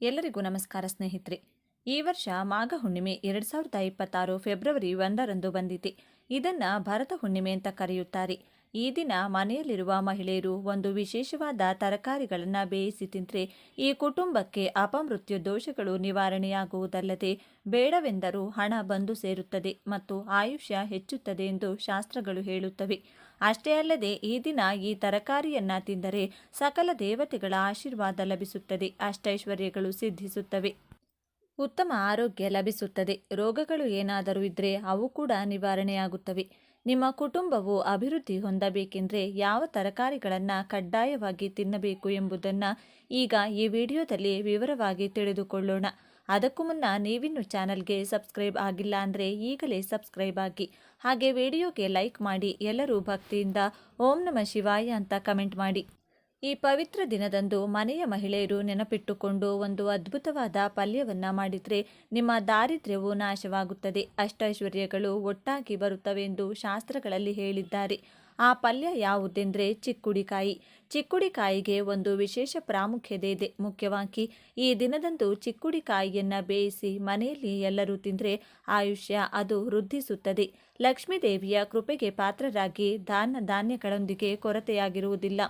ಎಲ್ಲರಿಗೂ ನಮಸ್ಕಾರ ಸ್ನೇಹಿತರೆ. ಈ ವರ್ಷ ಮಾಘ ಹುಣ್ಣಿಮೆ ಎರಡು ಸಾವಿರದ ಇಪ್ಪತ್ತಾರು ಫೆಬ್ರವರಿ ಒಂದರಂದು ಬಂದಿದೆ. ಇದನ್ನ ಭರತ ಹುಣ್ಣಿಮೆ ಅಂತ ಕರೆಯುತ್ತಾರೆ. ಈ ದಿನ ಮನೆಯಲ್ಲಿರುವ ಮಹಿಳೆಯರು ಒಂದು ವಿಶೇಷವಾದ ತರಕಾರಿಗಳನ್ನು ಬೇಯಿಸಿ ತಿಂದರೆ ಈ ಕುಟುಂಬಕ್ಕೆ ಅಪಮೃತ್ಯು ದೋಷಗಳು ನಿವಾರಣೆಯಾಗುವುದಲ್ಲದೆ ಬೇಡವೆಂದರೂ ಹಣ ಬಂದು ಸೇರುತ್ತದೆ ಮತ್ತು ಆಯುಷ್ಯ ಹೆಚ್ಚುತ್ತದೆ ಎಂದು ಶಾಸ್ತ್ರಗಳು ಹೇಳುತ್ತವೆ. ಅಷ್ಟೇ ಅಲ್ಲದೆ ಈ ದಿನ ಈ ತರಕಾರಿಯನ್ನ ತಿಂದರೆ ಸಕಲ ದೇವತೆಗಳ ಆಶೀರ್ವಾದ ಲಭಿಸುತ್ತದೆ, ಅಷ್ಟೈಶ್ವರ್ಯಗಳು ಸಿದ್ಧಿಸುತ್ತವೆ. ಉತ್ತಮ ಆರೋಗ್ಯ ಲಭಿಸುತ್ತದೆ. ರೋಗಗಳು ಏನಾದರೂ ಇದ್ದರೆ ಅವು ಕೂಡ ನಿವಾರಣೆಯಾಗುತ್ತವೆ. ನಿಮ್ಮ ಕುಟುಂಬವು ಅಭಿವೃದ್ಧಿ ಹೊಂದಬೇಕೆಂದರೆ ಯಾವ ತರಕಾರಿಗಳನ್ನು ಕಡ್ಡಾಯವಾಗಿ ತಿನ್ನಬೇಕು ಎಂಬುದನ್ನು ಈಗ ಈ ವಿಡಿಯೋದಲ್ಲಿ ವಿವರವಾಗಿ ತಿಳಿದುಕೊಳ್ಳೋಣ. ಅದಕ್ಕೂ ಮುನ್ನ ನೀವಿನ್ನು ಚಾನಲ್ಗೆ ಸಬ್ಸ್ಕ್ರೈಬ್ ಆಗಿಲ್ಲ ಅಂದರೆ ಈಗಲೇ ಸಬ್ಸ್ಕ್ರೈಬ್ ಆಗಿ. ಹಾಗೆ ವಿಡಿಯೋಗೆ ಲೈಕ್ ಮಾಡಿ ಎಲ್ಲರೂ ಭಕ್ತಿಯಿಂದ ಓಂ ನಮ ಶಿವಾಯ ಅಂತ ಕಮೆಂಟ್ ಮಾಡಿ. ಈ ಪವಿತ್ರ ದಿನದಂದು ಮನೆಯ ಮಹಿಳೆಯರು ನೆನಪಿಟ್ಟುಕೊಂಡು ಒಂದು ಅದ್ಭುತವಾದ ಪಲ್ಯವನ್ನ ಮಾಡಿದರೆ ನಿಮ್ಮ ದಾರಿದ್ರ್ಯವು ನಾಶವಾಗುತ್ತದೆ. ಅಷ್ಟೈಶ್ವರ್ಯಗಳು ಒಟ್ಟಾಗಿ ಬರುತ್ತವೆ ಎಂದು ಶಾಸ್ತ್ರಗಳಲ್ಲಿ ಹೇಳಿದ್ದಾರೆ. ಆ ಪಲ್ಯ ಯಾವುದೆಂದರೆ ಚಿಕ್ಕುಡಿಕಾಯಿ. ಚಿಕ್ಕುಡಿಕಾಯಿಗೆ ಒಂದು ವಿಶೇಷ ಪ್ರಾಮುಖ್ಯತೆ ಇದೆ. ಮುಖ್ಯವಾಗಿ ಈ ದಿನದಂದು ಚಿಕ್ಕುಡಿಕಾಯಿಯನ್ನು ಬೇಯಿಸಿ ಮನೆಯಲ್ಲಿ ಎಲ್ಲರೂ ತಿಂದರೆ ಆಯುಷ್ಯ ಅದು ವೃದ್ಧಿಸುತ್ತದೆ. ಲಕ್ಷ್ಮೀದೇವಿಯ ಕೃಪೆಗೆ ಪಾತ್ರರಾಗಿ ಧಾನ್ಯ ಧಾನ್ಯಗಳೊಂದಿಗೆ ಕೊರತೆಯಾಗಿರುವುದಿಲ್ಲ.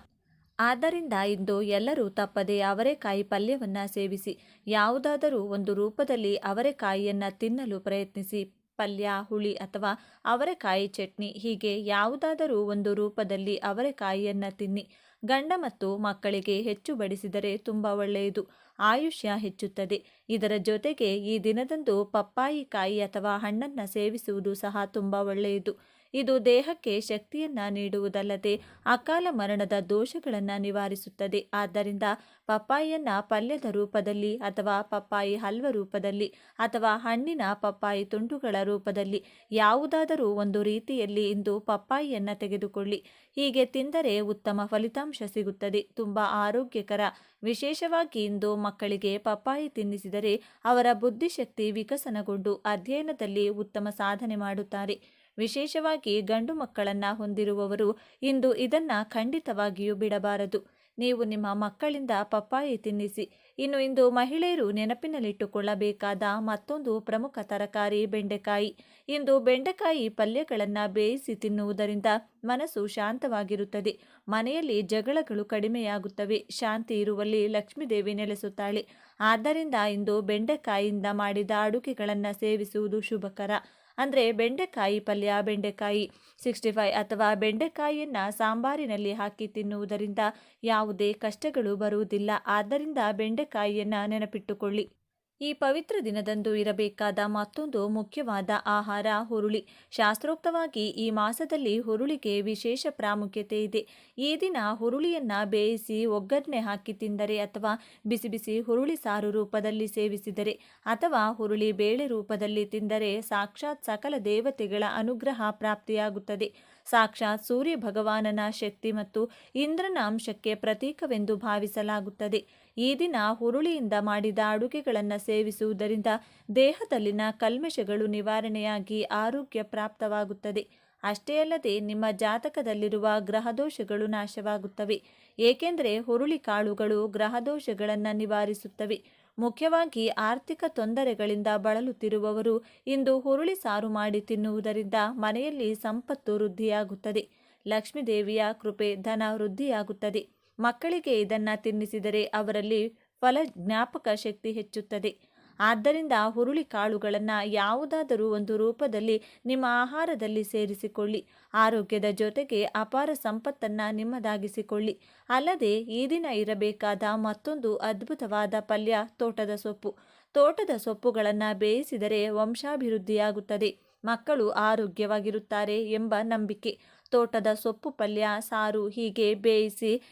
ಆದ್ದರಿಂದ ಇಂದು ಎಲ್ಲರೂ ತಪ್ಪದೆ ಅವರೆಕಾಯಿ ಪಲ್ಯವನ್ನು ಸೇವಿಸಿ, ಯಾವುದಾದರೂ ಒಂದು ರೂಪದಲ್ಲಿ ಅವರೆಕಾಯಿಯನ್ನು ತಿನ್ನಲು ಪ್ರಯತ್ನಿಸಿ ಪಲ್ಯ, ಹುಳಿ ಅಥವಾ ಅವರೆಕಾಯಿ ಚಟ್ನಿ ಹೀಗೆ ಯಾವುದಾದರೂ ಒಂದು ರೂಪದಲ್ಲಿ ಅವರೆಕಾಯಿಯನ್ನು ತಿನ್ನಿ. ಗಂಡ ಮತ್ತು ಮಕ್ಕಳಿಗೆ ಹೆಚ್ಚು ಬಡಿಸಿದರೆ ತುಂಬ ಒಳ್ಳೆಯದು. ಆಯುಷ್ಯ ಹೆಚ್ಚುತ್ತದೆ. ಇದರ ಜೊತೆಗೆ ಈ ದಿನದಂದು ಪಪ್ಪಾಯಿ ಕಾಯಿ ಅಥವಾ ಹಣ್ಣನ್ನು ಸೇವಿಸುವುದು ಸಹ ತುಂಬ ಒಳ್ಳೆಯದು. ಇದು ದೇಹಕ್ಕೆ ಶಕ್ತಿಯನ್ನ ನೀಡುವುದಲ್ಲದೆ ಅಕಾಲ ಮರಣದ ದೋಷಗಳನ್ನು ನಿವಾರಿಸುತ್ತದೆ. ಆದ್ದರಿಂದ ಪಪ್ಪಾಯಿಯನ್ನ ಪಲ್ಯದ ರೂಪದಲ್ಲಿ ಅಥವಾ ಪಪ್ಪಾಯಿ ಹಲ್ವ ರೂಪದಲ್ಲಿ ಅಥವಾ ಹಣ್ಣಿನ ಪಪ್ಪಾಯಿ ತುಂಡುಗಳ ರೂಪದಲ್ಲಿ ಯಾವುದಾದರೂ ಒಂದು ರೀತಿಯಲ್ಲಿ ಇಂದು ಪಪ್ಪಾಯಿಯನ್ನು ತೆಗೆದುಕೊಳ್ಳಿ. ಹೀಗೆ ತಿಂದರೆ ಉತ್ತಮ ಫಲಿತಾಂಶ ಸಿಗುತ್ತದೆ. ತುಂಬ ಆರೋಗ್ಯಕರ. ವಿಶೇಷವಾಗಿ ಇಂದು ಮಕ್ಕಳಿಗೆ ಪಪ್ಪಾಯಿ ತಿನ್ನಿಸಿದರೆ ಅವರ ಬುದ್ಧಿಶಕ್ತಿ ವಿಕಸನಗೊಂಡು ಅಧ್ಯಯನದಲ್ಲಿ ಉತ್ತಮ ಸಾಧನೆ ಮಾಡುತ್ತಾರೆ. ವಿಶೇಷವಾಗಿ ಗಂಡು ಮಕ್ಕಳನ್ನ ಹೊಂದಿರುವವರು ಇಂದು ಇದನ್ನ ಖಂಡಿತವಾಗಿಯೂ ಬಿಡಬಾರದು. ನೀವು ನಿಮ್ಮ ಮಕ್ಕಳಿಂದ ಪಪ್ಪಾಯಿ ತಿನ್ನಿಸಿ. ಇನ್ನು ಇಂದು ಮಹಿಳೆಯರು ನೆನಪಿನಲ್ಲಿಟ್ಟುಕೊಳ್ಳಬೇಕಾದ ಮತ್ತೊಂದು ಪ್ರಮುಖ ತರಕಾರಿ ಬೆಂಡೆಕಾಯಿ. ಇಂದು ಬೆಂಡೆಕಾಯಿ ಪಲ್ಯಗಳನ್ನು ಬೇಯಿಸಿ ತಿನ್ನುವುದರಿಂದ ಮನಸ್ಸು ಶಾಂತವಾಗಿರುತ್ತದೆ. ಮನೆಯಲ್ಲಿ ಜಗಳಗಳು ಕಡಿಮೆಯಾಗುತ್ತವೆ. ಶಾಂತಿ ಇರುವಲ್ಲಿ ಲಕ್ಷ್ಮೀದೇವಿ ನೆಲೆಸುತ್ತಾಳೆ. ಆದ್ದರಿಂದ ಇಂದು ಬೆಂಡೆಕಾಯಿಯಿಂದ ಮಾಡಿದ ಅಡುಗೆಗಳನ್ನು ಸೇವಿಸುವುದು ಶುಭಕರ. ಅಂದರೆ ಬೆಂಡೆಕಾಯಿ ಪಲ್ಯ, ಬೆಂಡೆಕಾಯಿ ಸಿಕ್ಸ್ಟಿ ಫೈ ಅಥವಾ ಬೆಂಡೆಕಾಯಿಯನ್ನು ಸಾಂಬಾರಿನಲ್ಲಿ ಹಾಕಿ ತಿನ್ನುವುದರಿಂದ ಯಾವುದೇ ಕಷ್ಟಗಳು ಬರುವುದಿಲ್ಲ. ಆದ್ದರಿಂದ ಬೆಂಡೆಕಾಯಿಯನ್ನು ನೆನಪಿಟ್ಟುಕೊಳ್ಳಿ. ಈ ಪವಿತ್ರ ದಿನದಂದು ಇರಬೇಕಾದ ಮತ್ತೊಂದು ಮುಖ್ಯವಾದ ಆಹಾರ ಹುರುಳಿ. ಶಾಸ್ತ್ರೋಕ್ತವಾಗಿ ಈ ಮಾಸದಲ್ಲಿ ಹುರುಳಿಗೆ ವಿಶೇಷ ಪ್ರಾಮುಖ್ಯತೆ ಇದೆ. ಈ ದಿನ ಹುರುಳಿಯನ್ನ ಬೇಯಿಸಿ ಒಗ್ಗರಣೆ ಹಾಕಿ ತಿಂದರೆ ಅಥವಾ ಬಿಸಿ ಬಿಸಿ ಹುರುಳಿ ಸಾರು ರೂಪದಲ್ಲಿ ಸೇವಿಸಿದರೆ ಅಥವಾ ಹುರುಳಿ ಬೇಳೆ ರೂಪದಲ್ಲಿ ತಿಂದರೆ ಸಾಕ್ಷಾತ್ ಸಕಲ ದೇವತೆಗಳ ಅನುಗ್ರಹ ಪ್ರಾಪ್ತಿಯಾಗುತ್ತದೆ. ಸಾಕ್ಷಾತ್ ಸೂರ್ಯ ಭಗವಾನನ ಶಕ್ತಿ ಮತ್ತು ಇಂದ್ರನ ಅಂಶಕ್ಕೆ ಪ್ರತೀಕವೆಂದು ಭಾವಿಸಲಾಗುತ್ತದೆ. ಈ ದಿನ ಹುರುಳಿಯಿಂದ ಮಾಡಿದ ಅಡುಗೆಗಳನ್ನು ಸೇವಿಸುವುದರಿಂದ ದೇಹದಲ್ಲಿನ ಕಲ್ಮಶಗಳು ನಿವಾರಣೆಯಾಗಿ ಆರೋಗ್ಯ ಪ್ರಾಪ್ತವಾಗುತ್ತದೆ. ಅಷ್ಟೇ ಅಲ್ಲದೆ ನಿಮ್ಮ ಜಾತಕದಲ್ಲಿರುವ ಗ್ರಹದೋಷಗಳು ನಾಶವಾಗುತ್ತವೆ. ಏಕೆಂದರೆ ಹುರುಳಿ ಕಾಳುಗಳು ಗ್ರಹದೋಷಗಳನ್ನು ನಿವಾರಿಸುತ್ತವೆ. ಮುಖ್ಯವಾಗಿ ಆರ್ಥಿಕ ತೊಂದರೆಗಳಿಂದ ಬಳಲುತ್ತಿರುವವರು ಇಂದು ಹುರುಳಿ ಸಾರು ಮಾಡಿ ತಿನ್ನುವುದರಿಂದ ಮನೆಯಲ್ಲಿ ಸಂಪತ್ತು ವೃದ್ಧಿಯಾಗುತ್ತದೆ. ಲಕ್ಷ್ಮೀದೇವಿಯ ಕೃಪೆ ಧನ ವೃದ್ಧಿಯಾಗುತ್ತದೆ. ಮಕ್ಕಳಿಗೆ ಇದನ್ನು ತಿನ್ನಿಸಿದರೆ ಅವರಲ್ಲಿ ಫಲ ಜ್ಞಾಪಕ ಶಕ್ತಿ ಹೆಚ್ಚುತ್ತದೆ. ಆದ್ದರಿಂದ ಹುರುಳಿ ಕಾಳುಗಳನ್ನು ಯಾವುದಾದರೂ ಒಂದು ರೂಪದಲ್ಲಿ ನಿಮ್ಮ ಆಹಾರದಲ್ಲಿ ಸೇರಿಸಿಕೊಳ್ಳಿ. ಆರೋಗ್ಯದ ಜೊತೆಗೆ ಅಪಾರ ಸಂಪತ್ತನ್ನು ನಿಮ್ಮದಾಗಿಸಿಕೊಳ್ಳಿ. ಅಲ್ಲದೆ ಈ ದಿನ ಇರಬೇಕಾದ ಮತ್ತೊಂದು ಅದ್ಭುತವಾದ ಪಲ್ಯ ತೋಟದ ಸೊಪ್ಪು. ತೋಟದ ಸೊಪ್ಪುಗಳನ್ನು ಬೇಯಿಸಿದರೆ ವಂಶಾಭಿವೃದ್ಧಿಯಾಗುತ್ತದೆ. ಮಕ್ಕಳು ಆರೋಗ್ಯವಾಗಿರುತ್ತಾರೆ ಎಂಬ ನಂಬಿಕೆ. ತೋಟದ ಸೊಪ್ಪು ಪಲ್ಯ, ಸಾರು ಹೀಗೆ ಬೇಯಿಸಿ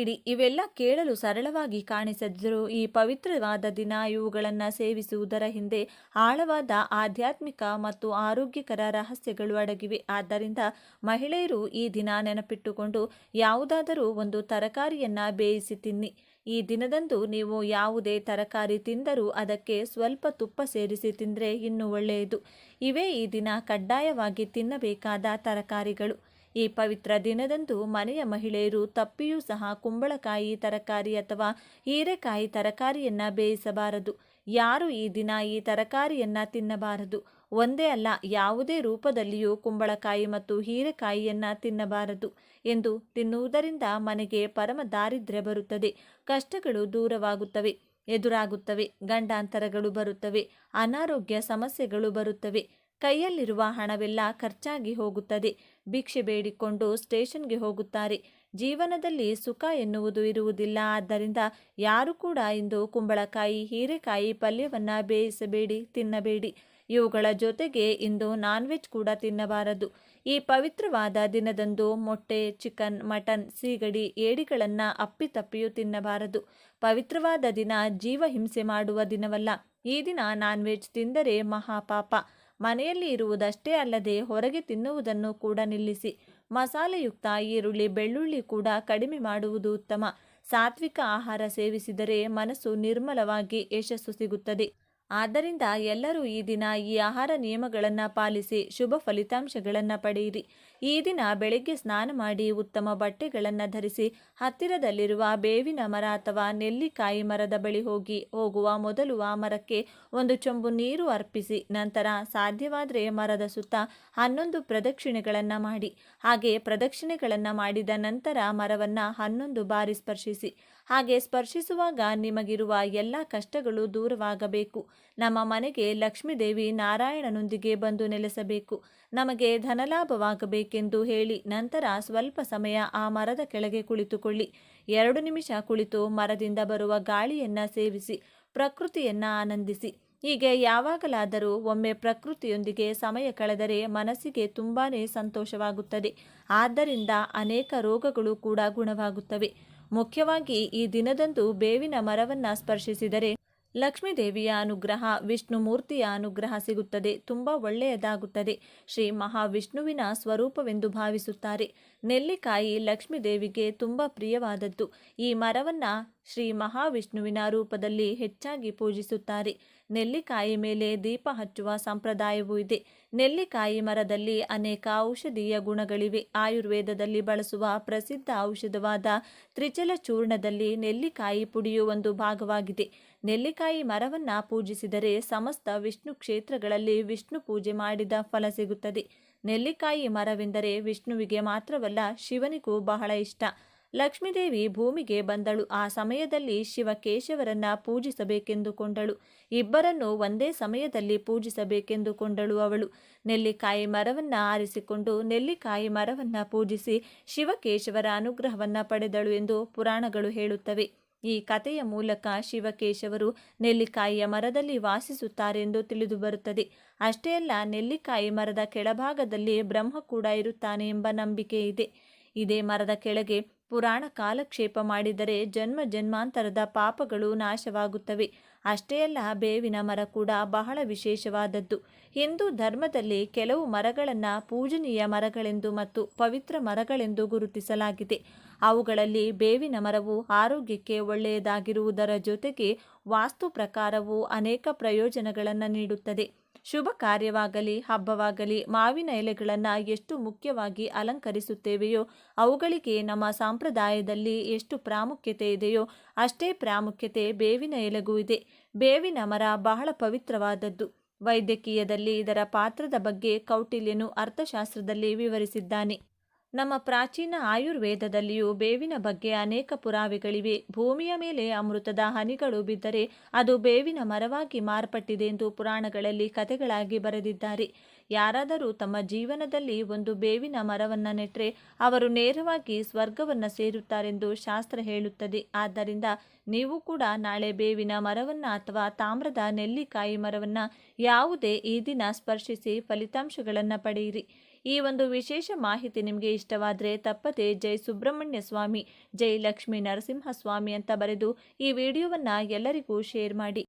ಇಡಿ ಇವೆಲ್ಲ ಕೇಳಲು ಸರಳವಾಗಿ ಕಾಣಿಸದಿದ್ದರೂ ಈ ಪವಿತ್ರವಾದ ದಿನ ಇವುಗಳನ್ನು ಸೇವಿಸುವುದರ ಹಿಂದೆ ಆಳವಾದ ಆಧ್ಯಾತ್ಮಿಕ ಮತ್ತು ಆರೋಗ್ಯಕರ ರಹಸ್ಯಗಳು ಅಡಗಿವೆ. ಆದ್ದರಿಂದ ಮಹಿಳೆಯರು ಈ ದಿನ ನೆನಪಿಟ್ಟುಕೊಂಡು ಯಾವುದಾದರೂ ಒಂದು ತರಕಾರಿಯನ್ನು ಬೇಯಿಸಿ ತಿನ್ನಿ. ಈ ದಿನದಂದು ನೀವು ಯಾವುದೇ ತರಕಾರಿ ತಿಂದರೂ ಅದಕ್ಕೆ ಸ್ವಲ್ಪ ತುಪ್ಪ ಸೇರಿಸಿ ತಿಂದರೆ ಇನ್ನೂ ಒಳ್ಳೆಯದು. ಇವೇ ಈ ದಿನ ಕಡ್ಡಾಯವಾಗಿ ತಿನ್ನಬೇಕಾದ ತರಕಾರಿಗಳು. ಈ ಪವಿತ್ರ ದಿನದಂದು ಮನೆಯ ಮಹಿಳೆಯರು ತಪ್ಪಿಯೂ ಸಹ ಕುಂಬಳಕಾಯಿ ತರಕಾರಿ ಅಥವಾ ಹೀರೆಕಾಯಿ ತರಕಾರಿಯನ್ನ ಬೇಯಿಸಬಾರದು. ಯಾರು ಈ ದಿನ ಈ ತರಕಾರಿಯನ್ನ ತಿನ್ನಬಾರದು? ಒಂದೇ ಅಲ್ಲ, ಯಾವುದೇ ರೂಪದಲ್ಲಿಯೂ ಕುಂಬಳಕಾಯಿ ಮತ್ತು ಹೀರೆಕಾಯಿಯನ್ನ ತಿನ್ನಬಾರದು ಎಂದು ತಿನ್ನುವುದರಿಂದ ಮನೆಗೆ ಪರಮ ದಾರಿದ್ರ್ಯ ಬರುತ್ತದೆ. ಕಷ್ಟಗಳು ದೂರವಾಗುತ್ತವೆ, ಎದುರಾಗುತ್ತವೆ, ಗಂಡಾಂತರಗಳು ಬರುತ್ತವೆ, ಅನಾರೋಗ್ಯ ಸಮಸ್ಯೆಗಳು ಬರುತ್ತವೆ. ಕೈಯಲ್ಲಿರುವ ಹಣವೆಲ್ಲ ಖರ್ಚಾಗಿ ಹೋಗುತ್ತದೆ. ಭಿಕ್ಷೆ ಬೇಡಿಕೊಂಡು ಸ್ಟೇಷನ್ಗೆ ಹೋಗುತ್ತಾರೆ. ಜೀವನದಲ್ಲಿ ಸುಖ ಎನ್ನುವುದು ಇರುವುದಿಲ್ಲ. ಆದ್ದರಿಂದ ಯಾರು ಕೂಡ ಇಂದು ಕುಂಬಳಕಾಯಿ, ಹೀರೆಕಾಯಿ ಪಲ್ಯವನ್ನು ಬೇಯಿಸಬೇಡಿ, ತಿನ್ನಬೇಡಿ. ಇವುಗಳ ಜೊತೆಗೆ ಇಂದು ನಾನ್ ವೆಜ್ ಕೂಡ ತಿನ್ನಬಾರದು. ಈ ಪವಿತ್ರವಾದ ದಿನದಂದು ಮೊಟ್ಟೆ, ಚಿಕನ್, ಮಟನ್, ಸೀಗಡಿ, ಏಡಿಗಳನ್ನು ಅಪ್ಪಿತಪ್ಪಿಯೂ ತಿನ್ನಬಾರದು. ಪವಿತ್ರವಾದ ದಿನ ಜೀವ ಹಿಂಸೆ ಮಾಡುವ ದಿನವಲ್ಲ. ಈ ದಿನ ನಾನ್ ವೆಜ್ ತಿಂದರೆ ಮಹಾಪಾಪ. ಮನೆಯಲ್ಲಿ ಇರುವುದಷ್ಟೇ ಅಲ್ಲದೆ ಹೊರಗೆ ತಿನ್ನುವುದನ್ನು ಕೂಡ ನಿಲ್ಲಿಸಿ. ಮಸಾಲೆಯುಕ್ತ ಈರುಳ್ಳಿ, ಬೆಳ್ಳುಳ್ಳಿ ಕೂಡ ಕಡಿಮೆ ಮಾಡುವುದು ಉತ್ತಮ. ಸಾತ್ವಿಕ ಆಹಾರ ಸೇವಿಸಿದರೆ ಮನಸ್ಸು ನಿರ್ಮಲವಾಗಿ ಯಶಸ್ಸು ಸಿಗುತ್ತದೆ. ಆದ್ದರಿಂದ ಎಲ್ಲರೂ ಈ ದಿನ ಈ ಆಹಾರ ನಿಯಮಗಳನ್ನು ಪಾಲಿಸಿ ಶುಭ ಫಲಿತಾಂಶಗಳನ್ನು ಪಡೆಯಿರಿ. ಈ ದಿನ ಬೆಳಗ್ಗೆ ಸ್ನಾನ ಮಾಡಿ ಉತ್ತಮ ಬಟ್ಟೆಗಳನ್ನು ಧರಿಸಿ ಹತ್ತಿರದಲ್ಲಿರುವ ಬೇವಿನ ಮರ ಅಥವಾ ನೆಲ್ಲಿಕಾಯಿ ಮರದ ಬಳಿ ಹೋಗಿ ಹೋಗುವ ಮೊದಲು ಆ ಮರಕ್ಕೆ ಒಂದು ಚೊಂಬು ನೀರು ಅರ್ಪಿಸಿ, ನಂತರ ಸಾಧ್ಯವಾದರೆ ಮರದ ಸುತ್ತ ಹನ್ನೊಂದು ಪ್ರದಕ್ಷಿಣೆಗಳನ್ನು ಮಾಡಿ, ಹಾಗೆ ಪ್ರದಕ್ಷಿಣೆಗಳನ್ನು ಮಾಡಿದ ನಂತರ ಮರವನ್ನು ಹನ್ನೊಂದು ಬಾರಿ ಸ್ಪರ್ಶಿಸಿ. ಹಾಗೆ ಸ್ಪರ್ಶಿಸುವಾಗ ನಿಮಗಿರುವ ಎಲ್ಲ ಕಷ್ಟಗಳು ದೂರವಾಗಬೇಕು. ನಮ್ಮ ಮನೆಗೆ ಲಕ್ಷ್ಮೀದೇವಿ ನಾರಾಯಣನೊಂದಿಗೆ ಬಂದು ನೆಲೆಸಬೇಕು. ನಮಗೆ ಧನಲಾಭವಾಗಬೇಕೆಂದು ಹೇಳಿ ನಂತರ ಸ್ವಲ್ಪ ಸಮಯ ಆ ಮರದ ಕೆಳಗೆ ಕುಳಿತುಕೊಳ್ಳಿ. ಎರಡು ನಿಮಿಷ ಕುಳಿತು ಮರದಿಂದ ಬರುವ ಗಾಳಿಯನ್ನ ಸೇವಿಸಿ, ಪ್ರಕೃತಿಯನ್ನ ಆನಂದಿಸಿ. ಹೀಗೆ ಯಾವಾಗಲಾದರೂ ಒಮ್ಮೆ ಪ್ರಕೃತಿಯೊಂದಿಗೆ ಸಮಯ ಕಳೆದರೆ ಮನಸ್ಸಿಗೆ ತುಂಬಾನೇ ಸಂತೋಷವಾಗುತ್ತದೆ. ಆದ್ದರಿಂದ ಅನೇಕ ರೋಗಗಳು ಕೂಡ ಗುಣವಾಗುತ್ತವೆ. ಮುಖ್ಯವಾಗಿ ಈ ದಿನದಂದು ಬೇವಿನ ಮರವನ್ನ ಸ್ಪರ್ಶಿಸಿದರೆ ಲಕ್ಷ್ಮೀದೇವಿಯ ಅನುಗ್ರಹ, ವಿಷ್ಣುಮೂರ್ತಿಯ ಅನುಗ್ರಹ ಸಿಗುತ್ತದೆ. ತುಂಬ ಒಳ್ಳೆಯದಾಗುತ್ತದೆ. ಶ್ರೀ ಮಹಾವಿಷ್ಣುವಿನ ಸ್ವರೂಪವೆಂದು ಭಾವಿಸುತ್ತಾರೆ. ನೆಲ್ಲಿಕಾಯಿ ಲಕ್ಷ್ಮೀದೇವಿಗೆ ತುಂಬ ಪ್ರಿಯವಾದದ್ದು. ಈ ಮರವನ್ನ ಶ್ರೀ ಮಹಾವಿಷ್ಣುವಿನ ರೂಪದಲ್ಲಿ ಹೆಚ್ಚಾಗಿ ಪೂಜಿಸುತ್ತಾರೆ. ನೆಲ್ಲಿಕಾಯಿ ಮೇಲೆ ದೀಪ ಹಚ್ಚುವ ಸಂಪ್ರದಾಯವೂ ಇದೆ. ನೆಲ್ಲಿಕಾಯಿ ಮರದಲ್ಲಿ ಅನೇಕ ಔಷಧೀಯ ಗುಣಗಳಿವೆ. ಆಯುರ್ವೇದದಲ್ಲಿ ಬಳಸುವ ಪ್ರಸಿದ್ಧ ಔಷಧವಾದ ತ್ರಿಚಲ ಚೂರ್ಣದಲ್ಲಿ ನೆಲ್ಲಿಕಾಯಿ ಪುಡಿಯು ಒಂದು ಭಾಗವಾಗಿದೆ. ನೆಲ್ಲಿಕಾಯಿ ಮರವನ್ನು ಪೂಜಿಸಿದರೆ ಸಮಸ್ತ ವಿಷ್ಣು ಕ್ಷೇತ್ರಗಳಲ್ಲಿ ವಿಷ್ಣು ಪೂಜೆ ಮಾಡಿದ ಫಲ ಸಿಗುತ್ತದೆ. ನೆಲ್ಲಿಕಾಯಿ ಮರವೆಂದರೆ ವಿಷ್ಣುವಿಗೆ ಮಾತ್ರವಲ್ಲ ಶಿವನಿಗೂ ಬಹಳ ಇಷ್ಟ. ಲಕ್ಷ್ಮೀದೇವಿ ಭೂಮಿಗೆ ಬಂದಳು. ಆ ಸಮಯದಲ್ಲಿ ಶಿವಕೇಶವರನ್ನ ಪೂಜಿಸಬೇಕೆಂದುಕೊಂಡಳು. ಇಬ್ಬರನ್ನು ಒಂದೇ ಸಮಯದಲ್ಲಿ ಪೂಜಿಸಬೇಕೆಂದುಕೊಂಡಳು ಅವಳು. ನೆಲ್ಲಿಕಾಯಿ ಮರವನ್ನ ಆರಿಸಿಕೊಂಡು ನೆಲ್ಲಿಕಾಯಿ ಮರವನ್ನ ಪೂಜಿಸಿ ಶಿವಕೇಶವರ ಅನುಗ್ರಹವನ್ನ ಪಡೆದಳು ಎಂದು ಪುರಾಣಗಳು ಹೇಳುತ್ತವೆ. ಈ ಕಥೆಯ ಮೂಲಕ ಶಿವಕೇಶವರು ನೆಲ್ಲಿಕಾಯಿಯ ಮರದಲ್ಲಿ ವಾಸಿಸುತ್ತಾರೆಂದು ತಿಳಿದು ಬರುತ್ತದೆ. ಅಷ್ಟೇ ಅಲ್ಲ, ನೆಲ್ಲಿಕಾಯಿ ಮರದ ಕೆಳಭಾಗದಲ್ಲಿ ಬ್ರಹ್ಮ ಕೂಡ ಇರುತ್ತಾನೆ ಎಂಬ ನಂಬಿಕೆ ಇದೆ. ಇದೇ ಮರದ ಕೆಳಗೆ ಪುರಾಣ ಕಾಲಕ್ಷೇಪ ಮಾಡಿದರೆ ಜನ್ಮ ಜನ್ಮಾಂತರದ ಪಾಪಗಳು ನಾಶವಾಗುತ್ತವೆ. ಅಷ್ಟೇ ಅಲ್ಲ, ಬೇವಿನ ಮರ ಕೂಡ ಬಹಳ ವಿಶೇಷವಾದದ್ದು. ಹಿಂದೂ ಧರ್ಮದಲ್ಲಿ ಕೆಲವು ಮರಗಳನ್ನು ಪೂಜನೀಯ ಮರಗಳೆಂದು ಮತ್ತು ಪವಿತ್ರ ಮರಗಳೆಂದು ಗುರುತಿಸಲಾಗಿದೆ. ಅವುಗಳಲ್ಲಿ ಬೇವಿನ ಮರವು ಆರೋಗ್ಯಕ್ಕೆ ಒಳ್ಳೆಯದಾಗಿರುವುದರ ಜೊತೆಗೆ ವಾಸ್ತು ಪ್ರಕಾರವು ಅನೇಕ ಪ್ರಯೋಜನಗಳನ್ನು ನೀಡುತ್ತದೆ. ಶುಭ ಕಾರ್ಯವಾಗಲಿ, ಹಬ್ಬವಾಗಲಿ, ಮಾವಿನ ಎಲೆಗಳನ್ನು ಎಷ್ಟು ಮುಖ್ಯವಾಗಿ ಅಲಂಕರಿಸುತ್ತೇವೆಯೋ, ಅವುಗಳಿಗೆ ನಮ್ಮ ಸಂಪ್ರದಾಯದಲ್ಲಿ ಎಷ್ಟು ಪ್ರಾಮುಖ್ಯತೆ ಇದೆಯೋ, ಅಷ್ಟೇ ಪ್ರಾಮುಖ್ಯತೆ ಬೇವಿನ ಎಲೆಗೂ ಇದೆ. ಬೇವಿನ ಮರ ಬಹಳ ಪವಿತ್ರವಾದದ್ದು. ವೈದ್ಯಕೀಯದಲ್ಲಿ ಇದರ ಪಾತ್ರದ ಬಗ್ಗೆ ಕೌಟಿಲ್ಯನು ಅರ್ಥಶಾಸ್ತ್ರದಲ್ಲಿ ವಿವರಿಸಿದ್ದಾನೆ. ನಮ್ಮ ಪ್ರಾಚೀನ ಆಯುರ್ವೇದದಲ್ಲಿಯೂ ಬೇವಿನ ಬಗ್ಗೆ ಅನೇಕ ಪುರಾವೆಗಳಿವೆ. ಭೂಮಿಯ ಮೇಲೆ ಅಮೃತದ ಹನಿಗಳು ಬಿದ್ದರೆ ಅದು ಬೇವಿನ ಮರವಾಗಿ ಮಾರ್ಪಟ್ಟಿದೆ ಎಂದು ಪುರಾಣಗಳಲ್ಲಿ ಕಥೆಗಳಾಗಿ ಬರೆದಿದ್ದಾರೆ. ಯಾರಾದರೂ ತಮ್ಮ ಜೀವನದಲ್ಲಿ ಒಂದು ಬೇವಿನ ಮರವನ್ನು ನೆಟ್ಟರೆ ಅವರು ನೇರವಾಗಿ ಸ್ವರ್ಗವನ್ನು ಸೇರುತ್ತಾರೆಂದು ಶಾಸ್ತ್ರ ಹೇಳುತ್ತದೆ. ಆದ್ದರಿಂದ ನೀವು ಕೂಡ ನಾಳೆ ಬೇವಿನ ಮರವನ್ನು ಅಥವಾ ತಾಮ್ರದ ನೆಲ್ಲಿಕಾಯಿ ಮರವನ್ನು ಯಾವುದೇ ಈ ದಿನ ಸ್ಪರ್ಶಿಸಿ ಫಲಿತಾಂಶಗಳನ್ನು ಪಡೆಯಿರಿ. ಈ ಒಂದು ವಿಶೇಷ ಮಾಹಿತಿ ನಿಮಗೆ ಇಷ್ಟವಾದರೆ ತಪ್ಪದೆ ಜೈ ಸುಬ್ರಹ್ಮಣ್ಯ ಸ್ವಾಮಿ, ಜೈ ಲಕ್ಷ್ಮೀ ನರಸಿಂಹಸ್ವಾಮಿ ಅಂತ ಬರೆದು ಈ ವಿಡಿಯೋವನ್ನು ಎಲ್ಲರಿಗೂ ಶೇರ್ ಮಾಡಿ.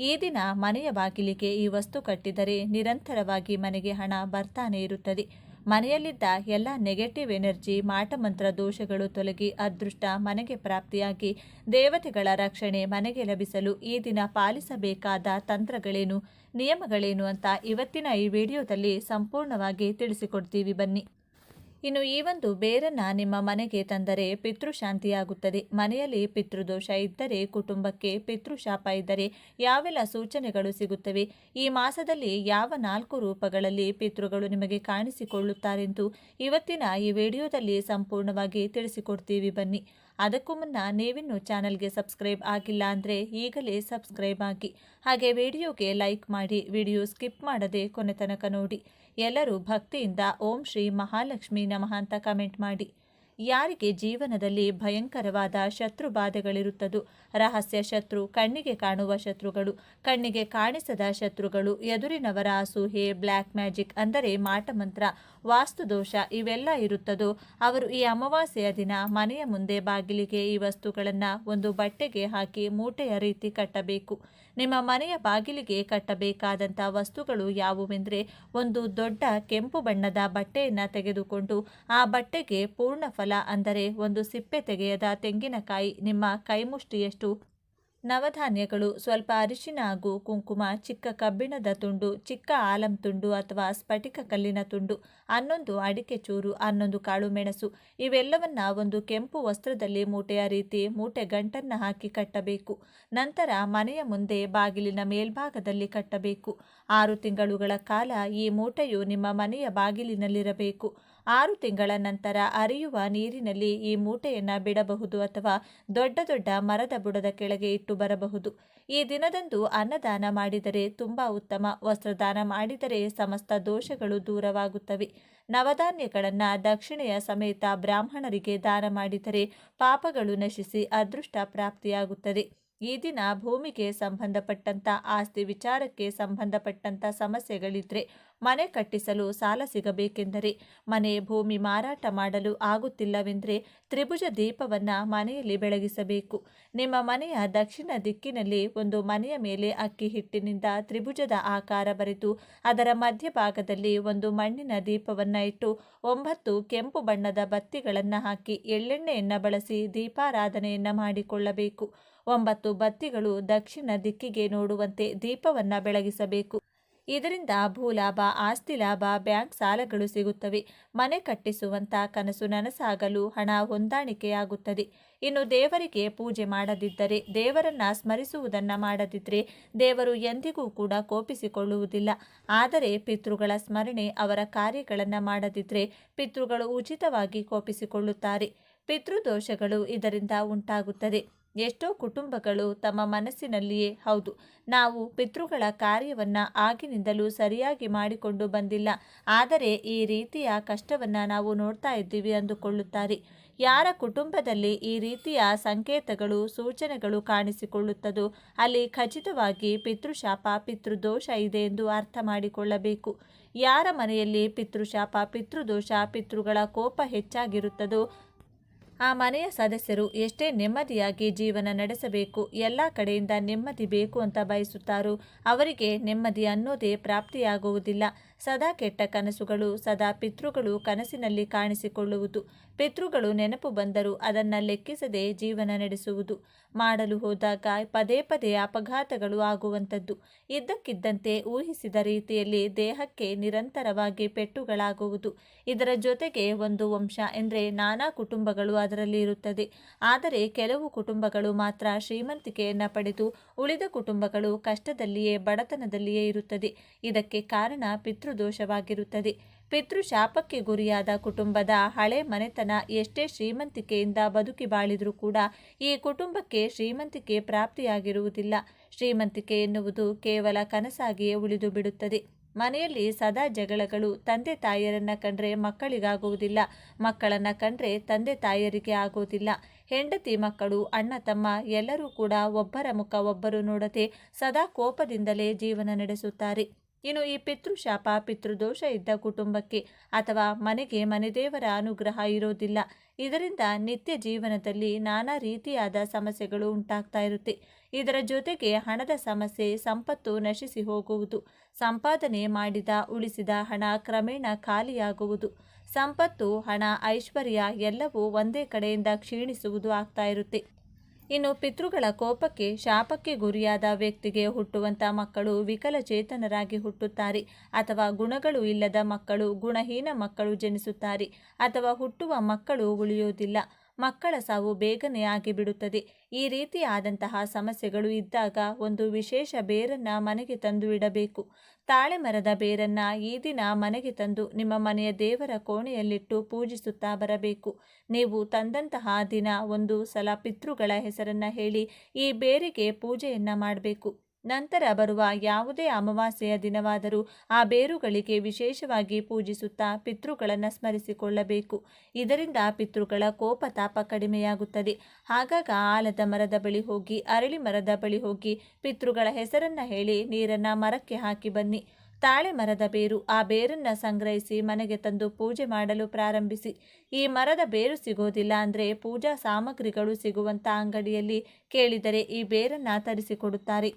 ಈ ದಿನ ಮನೆಯ ಬಾಗಿಲಿಗೆ ಈ ವಸ್ತು ಕಟ್ಟಿದರೆ ನಿರಂತರವಾಗಿ ಮನೆಗೆ ಹಣ ಬರ್ತಾನೆ ಇರುತ್ತದೆ. ಮನೆಯಲ್ಲಿದ್ದ ಎಲ್ಲ ನೆಗೆಟಿವ್ ಎನರ್ಜಿ ಮಾಟಮಂತ್ರ ದೋಷಗಳು ತೊಲಗಿ ಅದೃಷ್ಟ ಮನೆಗೆ ಪ್ರಾಪ್ತಿಯಾಗಿ ದೇವತೆಗಳ ರಕ್ಷಣೆ ಮನೆಗೆ ಲಭಿಸಲು ಈ ದಿನ ಪಾಲಿಸಬೇಕಾದ ತಂತ್ರಗಳೇನು, ನಿಯಮಗಳೇನು ಅಂತ ಇವತ್ತಿನ ಈ ವಿಡಿಯೋದಲ್ಲಿ ಸಂಪೂರ್ಣವಾಗಿ ತಿಳಿಸಿಕೊಡ್ತೀವಿ ಬನ್ನಿ. ಇನ್ನು ಈ ಒಂದು ಬೇರನ್ನ ನಿಮ್ಮ ಮನೆಗೆ ತಂದರೆ ಪಿತೃಶಾಂತಿಯಾಗುತ್ತದೆ. ಮನೆಯಲ್ಲಿ ಪಿತೃದೋಷ ಇದ್ದರೆ ಕುಟುಂಬಕ್ಕೆ ಪಿತೃಶಾಪ ಇದ್ದರೆ ಯಾವೆಲ್ಲ ಸೂಚನೆಗಳು ಸಿಗುತ್ತವೆ? ಈ ಮಾಸದಲ್ಲಿ ಯಾವ ನಾಲ್ಕು ರೂಪಗಳಲ್ಲಿ ಪಿತೃಗಳು ನಿಮಗೆ ಕಾಣಿಸಿಕೊಳ್ಳುತ್ತಾರೆಂದು ಇವತ್ತಿನ ಈ ವಿಡಿಯೋದಲ್ಲಿ ಸಂಪೂರ್ಣವಾಗಿ ತಿಳಿಸಿಕೊಡ್ತೀವಿ ಬನ್ನಿ. ಅದಕ್ಕೂ ಮುನ್ನ ನೀವಿನ್ನು ಚಾನಲ್ಗೆ ಸಬ್ಸ್ಕ್ರೈಬ್ ಆಗಿಲ್ಲ ಅಂದರೆ ಈಗಲೇ ಸಬ್ಸ್ಕ್ರೈಬ್ ಆಗಿ. ಹಾಗೆ ವಿಡಿಯೋಗೆ ಲೈಕ್ ಮಾಡಿ, ವಿಡಿಯೋ ಸ್ಕಿಪ್ ಮಾಡದೆ ಕೊನೆ ತನಕ ನೋಡಿ. ಎಲ್ಲರೂ ಭಕ್ತಿಯಿಂದ ಓಂ ಶ್ರೀ ಮಹಾಲಕ್ಷ್ಮಿ ನಮಃ ಅಂತ ಕಮೆಂಟ್ ಮಾಡಿ. ಯಾರಿಗೆ ಜೀವನದಲ್ಲಿ ಭಯಂಕರವಾದ ಶತ್ರು ಬಾಧೆಗಳಿರುತ್ತದೋ, ರಹಸ್ಯ ಶತ್ರು, ಕಣ್ಣಿಗೆ ಕಾಣುವ ಶತ್ರುಗಳು, ಕಣ್ಣಿಗೆ ಕಾಣಿಸದ ಶತ್ರುಗಳು, ಎದುರಿನವರ ಅಸೂಹೆ ಬ್ಲ್ಯಾಕ್ ಮ್ಯಾಜಿಕ್ ಅಂದರೆ ಮಾಟಮಂತ್ರ ವಾಸ್ತುದೋಷ ಇವೆಲ್ಲ ಇರುತ್ತದೋ, ಅವರು ಈ ಅಮಾವಾಸ್ಯೆಯ ದಿನ ಮನೆಯ ಮುಂದೆ ಬಾಗಿಲಿಗೆ ಈ ವಸ್ತುಗಳನ್ನು ಒಂದು ಬಟ್ಟೆಗೆ ಹಾಕಿ ಮೂಟೆಯ ರೀತಿ ಕಟ್ಟಬೇಕು. ನಿಮ್ಮ ಮನೆಯ ಬಾಗಿಲಿಗೆ ಕಟ್ಟಬೇಕಾದಂಥ ವಸ್ತುಗಳು ಯಾವುವೆಂದರೆ ಒಂದು ದೊಡ್ಡ ಕೆಂಪು ಬಣ್ಣದ ಬಟ್ಟೆಯನ್ನು ತೆಗೆದುಕೊಂಡು ಆ ಬಟ್ಟೆಗೆ ಪೂರ್ಣ ಫಲ ಅಂದರೆ ಒಂದು ಸಿಪ್ಪೆ ತೆಗೆಯದ ತೆಂಗಿನಕಾಯಿ ನಿಮ್ಮ ಕೈಮುಷ್ಟಿಯಷ್ಟು ನವಧಾನ್ಯಗಳು ಸ್ವಲ್ಪ ಅರಿಶಿನ ಹಾಗೂ ಕುಂಕುಮ, ಚಿಕ್ಕ ಕಬ್ಬಿಣದ ತುಂಡು, ಚಿಕ್ಕ ಆಲಂ ತುಂಡು ಅಥವಾ ಸ್ಫಟಿಕ ಕಲ್ಲಿನ ತುಂಡು, ಹನ್ನೊಂದು ಅಡಿಕೆ ಚೂರು, ಹನ್ನೊಂದು ಕಾಳು ಮೆಣಸು, ಇವೆಲ್ಲವನ್ನ ಒಂದು ಕೆಂಪು ವಸ್ತ್ರದಲ್ಲಿ ಮೂಟೆಯ ರೀತಿ ಮೂಟೆ ಗಂಟನ್ನು ಹಾಕಿ ಕಟ್ಟಬೇಕು. ನಂತರ ಮನೆಯ ಮುಂದೆ ಬಾಗಿಲಿನ ಮೇಲ್ಭಾಗದಲ್ಲಿ ಕಟ್ಟಬೇಕು. ಆರು ತಿಂಗಳುಗಳ ಕಾಲ ಈ ಮೂಟೆಯು ನಿಮ್ಮ ಮನೆಯ ಬಾಗಿಲಿನಲ್ಲಿರಬೇಕು. ಆರು ತಿಂಗಳ ನಂತರ ಅರಿಯುವ ನೀರಿನಲ್ಲಿ ಈ ಮೂಟೆಯನ್ನು ಬಿಡಬಹುದು ಅಥವಾ ದೊಡ್ಡ ದೊಡ್ಡ ಮರದ ಬುಡದ ಕೆಳಗೆ ಇಟ್ಟು ಬರಬಹುದು. ಈ ದಿನದಂದು ಅನ್ನದಾನ ಮಾಡಿದರೆ ತುಂಬ ಉತ್ತಮ. ವಸ್ತ್ರದಾನ ಮಾಡಿದರೆ ಸಮಸ್ತ ದೋಷಗಳು ದೂರವಾಗುತ್ತವೆ. ನವಧಾನ್ಯಗಳನ್ನು ದಕ್ಷಿಣೆಯ ಸಮೇತ ಬ್ರಾಹ್ಮಣರಿಗೆ ದಾನ ಮಾಡಿದರೆ ಪಾಪಗಳು ನಶಿಸಿ ಅದೃಷ್ಟ ಪ್ರಾಪ್ತಿಯಾಗುತ್ತದೆ. ಈ ದಿನ ಭೂಮಿಗೆ ಸಂಬಂಧಪಟ್ಟಂಥ ಆಸ್ತಿ ವಿಚಾರಕ್ಕೆ ಸಂಬಂಧಪಟ್ಟಂಥ ಸಮಸ್ಯೆಗಳಿದ್ರೆ ಮನೆ ಕಟ್ಟಿಸಲು ಸಾಲ ಸಿಗಬೇಕೆಂದರೆ ಮನೆ ಭೂಮಿ ಮಾರಾಟ ಮಾಡಲು ಆಗುತ್ತಿಲ್ಲವೆಂದರೆ ತ್ರಿಭುಜ ದೀಪವನ್ನು ಮನೆಯಲ್ಲಿ ಬೆಳಗಿಸಬೇಕು. ನಿಮ್ಮ ಮನೆಯ ದಕ್ಷಿಣ ದಿಕ್ಕಿನಲ್ಲಿ ಒಂದು ಮನೆಯ ಮೇಲೆ ಅಕ್ಕಿ ಹಿಟ್ಟಿನಿಂದ ತ್ರಿಭುಜದ ಆಕಾರ ಬರೆದು ಅದರ ಮಧ್ಯಭಾಗದಲ್ಲಿ ಒಂದು ಮಣ್ಣಿನ ದೀಪವನ್ನು ಇಟ್ಟು ಒಂಬತ್ತು ಕೆಂಪು ಬಣ್ಣದ ಬತ್ತಿಗಳನ್ನು ಹಾಕಿ ಎಳ್ಳೆಣ್ಣೆಯನ್ನು ಬಳಸಿ ದೀಪಾರಾಧನೆಯನ್ನು ಮಾಡಿಕೊಳ್ಳಬೇಕು. ಒಂಬತ್ತು ಬತ್ತಿಗಳು ದಕ್ಷಿಣ ದಿಕ್ಕಿಗೆ ನೋಡುವಂತೆ ದೀಪವನ್ನು ಬೆಳಗಿಸಬೇಕು. ಇದರಿಂದ ಭೂಲಾಭ ಆಸ್ತಿ ಲಾಭ, ಬ್ಯಾಂಕ್ ಸಾಲಗಳು ಸಿಗುತ್ತವೆ. ಮನೆ ಕಟ್ಟಿಸುವಂತ ಕನಸು ನನಸಾಗಲು ಹಣ ಹೊಂದಾಣಿಕೆಯಾಗುತ್ತದೆ. ಇನ್ನು ದೇವರಿಗೆ ಪೂಜೆ ಮಾಡದಿದ್ದರೆ, ದೇವರನ್ನ ಸ್ಮರಿಸುವುದನ್ನು ಮಾಡದಿದ್ದರೆ ದೇವರು ಎಂದಿಗೂ ಕೂಡ ಕೋಪಿಸಿಕೊಳ್ಳುವುದಿಲ್ಲ. ಆದರೆ ಪಿತೃಗಳ ಸ್ಮರಣೆ ಅವರ ಕಾರ್ಯಗಳನ್ನು ಮಾಡದಿದ್ದರೆ ಪಿತೃಗಳು ಉಚಿತವಾಗಿ ಕೋಪಿಸಿಕೊಳ್ಳುತ್ತಾರೆ. ಪಿತೃದೋಷಗಳು ಇದರಿಂದ ಉಂಟಾಗುತ್ತದೆ. ಎಷ್ಟೋ ಕುಟುಂಬಗಳು ತಮ್ಮ ಮನಸ್ಸಿನಲ್ಲಿಯೇ, ಹೌದು, ನಾವು ಪಿತೃಗಳ ಕಾರ್ಯವನ್ನು ಆಗಿನಿಂದಲೂ ಸರಿಯಾಗಿ ಮಾಡಿಕೊಂಡು ಬಂದಿಲ್ಲ. ಆದರೆ ಈ ರೀತಿಯ ಕಷ್ಟವನ್ನು ನಾವು ನೋಡ್ತಾ ಇದ್ದೀವಿ ಅಂದುಕೊಳ್ಳುತ್ತಾರೆ. ಯಾರ ಕುಟುಂಬದಲ್ಲಿ ಈ ರೀತಿಯ ಸಂಕೇತಗಳು, ಸೂಚನೆಗಳು ಕಾಣಿಸಿಕೊಳ್ಳುತ್ತದೋ, ಅಲ್ಲಿ ಖಚಿತವಾಗಿ ಪಿತೃಶಾಪ, ಪಿತೃದೋಷ ಇದೆ ಎಂದು ಅರ್ಥ ಮಾಡಿಕೊಳ್ಳಬೇಕು. ಯಾರ ಮನೆಯಲ್ಲಿ ಪಿತೃಶಾಪ, ಪಿತೃದೋಷ, ಪಿತೃಗಳ ಕೋಪ ಹೆಚ್ಚಾಗಿರುತ್ತದೋ ಆ ಮನೆಯ ಸದಸ್ಯರು ಎಷ್ಟೇ ನೆಮ್ಮದಿಯಾಗಿ ಜೀವನ ನಡೆಸಬೇಕು, ಎಲ್ಲ ಕಡೆಯಿಂದ ನೆಮ್ಮದಿ ಬೇಕು ಅಂತ ಬಯಸುತ್ತಾರೋ, ಅವರಿಗೆ ನೆಮ್ಮದಿ ಅನ್ನೋದೇ ಪ್ರಾಪ್ತಿಯಾಗುವುದಿಲ್ಲ. ಸದಾ ಕೆಟ್ಟ ಕನಸುಗಳು, ಸದಾ ಪಿತೃಗಳು ಕನಸಿನಲ್ಲಿ ಕಾಣಿಸಿಕೊಳ್ಳುವುದು. ಪಿತೃಗಳು ನೆನಪು ಬಂದರೂ ಅದನ್ನು ಲೆಕ್ಕಿಸದೆ ಜೀವನ ನಡೆಸುವುದು. ಮಾಡಲು ಹೋದಾಗ ಪದೇ ಪದೇ ಅಪಘಾತಗಳು ಆಗುವಂಥದ್ದು. ಇದ್ದಕ್ಕಿದ್ದಂತೆ ಊಹಿಸಿದ ರೀತಿಯಲ್ಲಿ ದೇಹಕ್ಕೆ ನಿರಂತರವಾಗಿ ಪೆಟ್ಟುಗಳಾಗುವುದು. ಇದರ ಜೊತೆಗೆ ಒಂದು ವಂಶ ಎಂದರೆ ನಾನಾ ಕುಟುಂಬಗಳು ಅದರಲ್ಲಿ ಇರುತ್ತದೆ. ಆದರೆ ಕೆಲವು ಕುಟುಂಬಗಳು ಮಾತ್ರ ಶ್ರೀಮಂತಿಕೆಯನ್ನು ಪಡೆದು ಉಳಿದ ಕುಟುಂಬಗಳು ಕಷ್ಟದಲ್ಲಿಯೇ ಬಡತನದಲ್ಲಿಯೇ ಇರುತ್ತದೆ. ಇದಕ್ಕೆ ಕಾರಣ ಪಿತೃದೋಷವಾಗಿರುತ್ತದೆ ಪಿತೃಶಾಪಕ್ಕೆ ಗುರಿಯಾದ ಕುಟುಂಬದ ಹಳೆ ಮನೆತನ ಎಷ್ಟೇ ಶ್ರೀಮಂತಿಕೆಯಿಂದ ಬದುಕಿ ಬಾಳಿದರೂ ಕೂಡ ಈ ಕುಟುಂಬಕ್ಕೆ ಶ್ರೀಮಂತಿಕೆ ಪ್ರಾಪ್ತಿಯಾಗಿರುವುದಿಲ್ಲ. ಶ್ರೀಮಂತಿಕೆ ಎನ್ನುವುದು ಕೇವಲ ಕನಸಾಗಿಯೇ ಉಳಿದು ಬಿಡುತ್ತದೆ. ಮನೆಯಲ್ಲಿ ಸದಾ ಜಗಳಗಳು, ತಂದೆ ತಾಯಿಯರನ್ನ ಕಂಡ್ರೆ ಮಕ್ಕಳಿಗಾಗುವುದಿಲ್ಲ. ಮಕ್ಕಳನ್ನ ಕಂಡ್ರೆ ತಂದೆ ತಾಯಿಯರಿಗೆ ಆಗುವುದಿಲ್ಲ. ಹೆಂಡತಿ ಮಕ್ಕಳು, ಅಣ್ಣ ತಮ್ಮ ಎಲ್ಲರೂ ಕೂಡ ಒಬ್ಬರ ಮುಖ ಒಬ್ಬರು ನೋಡದೆ ಸದಾ ಕೋಪದಿಂದಲೇ ಜೀವನ ನಡೆಸುತ್ತಾರೆ. ಇನ್ನು ಈ ಪಿತೃಶಾಪ, ಪಿತೃದೋಷ ಇದ್ದ ಕುಟುಂಬಕ್ಕೆ ಅಥವಾ ಮನೆಗೆ ಮನೆದೇವರ ಅನುಗ್ರಹ ಇರೋದಿಲ್ಲ. ಇದರಿಂದ ನಿತ್ಯ ಜೀವನದಲ್ಲಿ ನಾನಾ ರೀತಿಯಾದ ಸಮಸ್ಯೆಗಳು ಉಂಟಾಗ್ತಾ ಇರುತ್ತೆ. ಇದರ ಜೊತೆಗೆ ಹಣದ ಸಮಸ್ಯೆ, ಸಂಪತ್ತು ನಶಿಸಿ ಹೋಗುವುದು, ಸಂಪಾದನೆ ಮಾಡಿದ, ಉಳಿಸಿದ ಹಣ ಕ್ರಮೇಣ ಖಾಲಿಯಾಗುವುದು. ಸಂಪತ್ತು, ಹಣ, ಐಶ್ವರ್ಯ ಎಲ್ಲವೂ ಒಂದೇ ಕಡೆಯಿಂದ ಕ್ಷೀಣಿಸುವುದು ಆಗ್ತಾ ಇರುತ್ತೆ. ಇನ್ನು ಪಿತೃಗಳ ಕೋಪಕ್ಕೆ ಶಾಪಕ್ಕೆ ಗುರಿಯಾದ ವ್ಯಕ್ತಿಗೆ ಹುಟ್ಟುವಂಥ ಮಕ್ಕಳು ವಿಕಲಚೇತನರಾಗಿ ಹುಟ್ಟುತ್ತಾರೆ. ಅಥವಾ ಗುಣಗಳು ಇಲ್ಲದ ಮಕ್ಕಳು ಗುಣಹೀನ ಮಕ್ಕಳು ಜನಿಸುತ್ತಾರೆ. ಅಥವಾ ಹುಟ್ಟುವ ಮಕ್ಕಳು ಉಳಿಯುವುದಿಲ್ಲ. ಮಕ್ಕಳ ಸಾವು ಬೇಗನೆ ಆಗಿಬಿಡುತ್ತದೆ. ಈ ರೀತಿ ಆದಂತಹ ಸಮಸ್ಯೆಗಳು ಇದ್ದಾಗ ಒಂದು ವಿಶೇಷ ಬೇರನ್ನ ಮನೆಗೆ ತಂದು ಇಡಬೇಕು ತಾಳೆ ಮರದ ಬೇರನ್ನ ಈ ದಿನ ಮನೆಗೆ ತಂದು ನಿಮ್ಮ ಮನೆಯ ದೇವರ ಕೋಣೆಯಲ್ಲಿಟ್ಟು ಪೂಜಿಸುತ್ತಾ ಬರಬೇಕು. ನೀವು ತಂದಂತಹ ದಿನ ಒಂದು ಸಲ ಪಿತೃಗಳ ಹೆಸರನ್ನ ಹೇಳಿ ಈ ಬೇರಿಗೆ ಪೂಜೆಯನ್ನ ಮಾಡಬೇಕು. ನಂತರ ಬರುವ ಯಾವುದೇ ಅಮಾವಾಸ್ಯೆಯ ದಿನವಾದರೂ ಆ ಬೇರುಗಳಿಗೆ ವಿಶೇಷವಾಗಿ ಪೂಜಿಸುತ್ತಾ ಪಿತೃಗಳನ್ನು ಸ್ಮರಿಸಿಕೊಳ್ಳಬೇಕು. ಇದರಿಂದ ಪಿತೃಗಳ ಕೋಪ ತಾಪ ಕಡಿಮೆಯಾಗುತ್ತದೆ. ಆಗಾಗ ಆಲದ ಮರದ ಬಳಿ ಹೋಗಿ, ಅರಳಿ ಮರದ ಬಳಿ ಹೋಗಿ ಪಿತೃಗಳ ಹೆಸರನ್ನ ಹೇಳಿ ನೀರನ್ನ ಮರಕ್ಕೆ ಹಾಕಿ ಬನ್ನಿ. ತಾಳೆ ಮರದ ಬೇರು ಆ ಬೇರನ್ನ ಸಂಗ್ರಹಿಸಿ ಮನೆಗೆ ತಂದು ಪೂಜೆ ಮಾಡಲು ಪ್ರಾರಂಭಿಸಿ. ಈ ಮರದ ಬೇರು ಸಿಗೋದಿಲ್ಲ ಅಂದರೆ ಪೂಜಾ ಸಾಮಗ್ರಿಗಳು ಸಿಗುವಂಥ ಅಂಗಡಿಯಲ್ಲಿ ಕೇಳಿದರೆ ಈ ಬೇರನ್ನ ತರಿಸಿಕೊಡುತ್ತಾರೆ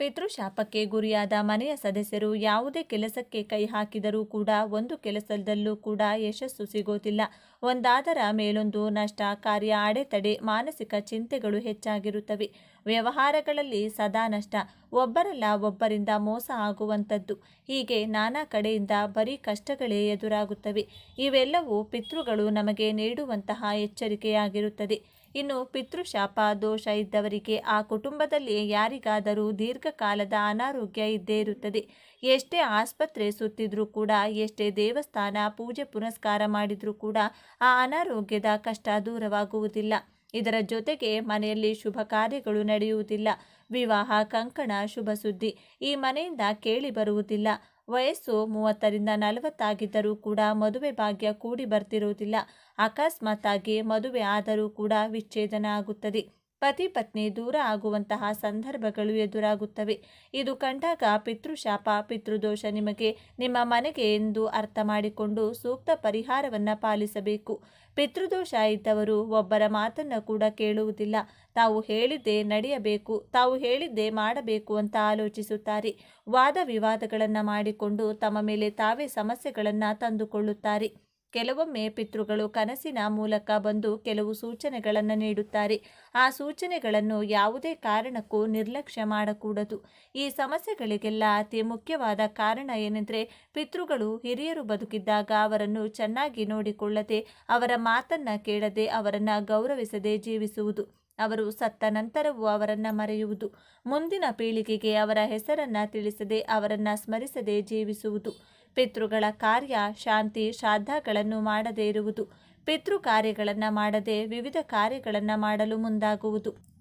ಪಿತೃಶಾಪಕ್ಕೆ ಗುರಿಯಾದ ಮನೆಯ ಸದಸ್ಯರು ಯಾವುದೇ ಕೆಲಸಕ್ಕೆ ಕೈ ಹಾಕಿದರೂ ಕೂಡ ಒಂದು ಕೆಲಸದಲ್ಲೂ ಕೂಡ ಯಶಸ್ಸು ಸಿಗೋದಿಲ್ಲ. ಒಂದಾದರ ಮೇಲೊಂದು ನಷ್ಟ, ಕಾರ್ಯ ಅಡೆತಡೆ, ಮಾನಸಿಕ ಚಿಂತೆಗಳು ಹೆಚ್ಚಾಗಿರುತ್ತವೆ. ವ್ಯವಹಾರಗಳಲ್ಲಿ ಸದಾ ನಷ್ಟ. ಒಬ್ಬರಲ್ಲ ಒಬ್ಬರಿಂದ ಮೋಸ ಆಗುವಂಥದ್ದು. ಹೀಗೆ ನಾನಾ ಕಡೆಯಿಂದ ಬರೀ ಕಷ್ಟಗಳೇ ಎದುರಾಗುತ್ತವೆ. ಇವೆಲ್ಲವೂ ಪಿತೃಗಳು ನಮಗೆ ನೀಡುವಂತಹ ಎಚ್ಚರಿಕೆಯಾಗಿರುತ್ತದೆ. ಇನ್ನು ಪಿತೃಶಾಪ, ದೋಷ ಇದ್ದವರಿಗೆ ಆ ಕುಟುಂಬದಲ್ಲಿ ಯಾರಿಗಾದರೂ ದೀರ್ಘಕಾಲದ ಅನಾರೋಗ್ಯ ಇದ್ದೇ ಇರುತ್ತದೆ. ಎಷ್ಟೇ ಆಸ್ಪತ್ರೆ ಸುತ್ತಿದ್ರೂ ಕೂಡ, ಎಷ್ಟೇ ದೇವಸ್ಥಾನ ಪೂಜೆ ಪುನಸ್ಕಾರ ಮಾಡಿದರೂ ಕೂಡ ಆ ಅನಾರೋಗ್ಯದ ಕಷ್ಟ ದೂರವಾಗುವುದಿಲ್ಲ. ಇದರ ಜೊತೆಗೆ ಮನೆಯಲ್ಲಿ ಶುಭ ಕಾರ್ಯಗಳು ನಡೆಯುವುದಿಲ್ಲ. ವಿವಾಹ, ಕಂಕಣ, ಶುಭ ಸುದ್ದಿ ಈ ಮನೆಯಿಂದ ಕೇಳಿ ಬರುವುದಿಲ್ಲ. ವಯಸ್ಸು ಮೂವತ್ತರಿಂದ ನಲವತ್ತಾಗಿದ್ದರೂ ಕೂಡ ಮದುವೆ ಭಾಗ್ಯ ಕೂಡಿ ಬರ್ತಿರುವುದಿಲ್ಲ. ಅಕಸ್ಮಾತ್ತಾಗಿ ಮದುವೆ ಆದರೂ ಕೂಡ ವಿಚ್ಛೇದನ ಆಗುತ್ತದೆ. ಪತಿ ಪತ್ನಿ ದೂರ ಆಗುವಂತಹ ಸಂದರ್ಭಗಳು ಎದುರಾಗುತ್ತವೆ. ಇದು ಕಂಡಾಗ ಪಿತೃಶಾಪ, ಪಿತೃದೋಷ ನಿಮಗೆ ನಿಮ್ಮ ಮನೆಗೆ ಎಂದು ಅರ್ಥ ಮಾಡಿಕೊಂಡು ಸೂಕ್ತ ಪರಿಹಾರವನ್ನು ಪಾಲಿಸಬೇಕು. ಪಿತೃದೋಷ ಇದ್ದವರು ಒಬ್ಬರ ಮಾತನ್ನು ಕೂಡ ಕೇಳುವುದಿಲ್ಲ. ತಾವು ಹೇಳಿದ್ದೇ ನಡೆಯಬೇಕು, ತಾವು ಹೇಳಿದ್ದೇ ಮಾಡಬೇಕು ಅಂತ ಆಲೋಚಿಸುತ್ತಾರೆ. ವಾದ ವಿವಾದಗಳನ್ನು ಮಾಡಿಕೊಂಡು ತಮ್ಮ ಮೇಲೆ ತಾವೇ ಸಮಸ್ಯೆಗಳನ್ನು ತಂದುಕೊಳ್ಳುತ್ತಾರೆ. ಕೆಲವೊಮ್ಮೆ ಪಿತೃಗಳು ಕನಸಿನ ಮೂಲಕ ಬಂದು ಕೆಲವು ಸೂಚನೆಗಳನ್ನು ನೀಡುತ್ತಾರೆ. ಆ ಸೂಚನೆಗಳನ್ನು ಯಾವುದೇ ಕಾರಣಕ್ಕೂ ನಿರ್ಲಕ್ಷ್ಯ ಮಾಡಕೂಡದು. ಈ ಸಮಸ್ಯೆಗಳಿಗೆಲ್ಲ ಅತಿ ಮುಖ್ಯವಾದ ಕಾರಣ ಏನೆಂದರೆ ಪಿತೃಗಳು ಹಿರಿಯರು ಬದುಕಿದ್ದಾಗ ಅವರನ್ನು ಚೆನ್ನಾಗಿ ನೋಡಿಕೊಳ್ಳದೆ, ಅವರ ಮಾತನ್ನ ಕೇಳದೆ, ಅವರನ್ನು ಗೌರವಿಸದೆ ಜೀವಿಸುವುದು. ಅವರು ಸತ್ತ ನಂತರವೂ ಅವರನ್ನು ಮರೆಯುವುದು. ಮುಂದಿನ ಪೀಳಿಗೆಗೆ ಅವರ ಹೆಸರನ್ನ ತಿಳಿಸದೆ, ಅವರನ್ನು ಸ್ಮರಿಸದೆ ಜೀವಿಸುವುದು. ಪಿತೃಗಳ ಕಾರ್ಯ ಶಾಂತಿ ಶ್ರಾದ್ದಗಳನ್ನು ಮಾಡದೇ ಇರುವುದು. ಪಿತೃ ಕಾರ್ಯಗಳನ್ನು ಮಾಡದೆ ವಿವಿಧ ಕಾರ್ಯಗಳನ್ನು ಮಾಡಲು ಮುಂದಾಗುವುದು.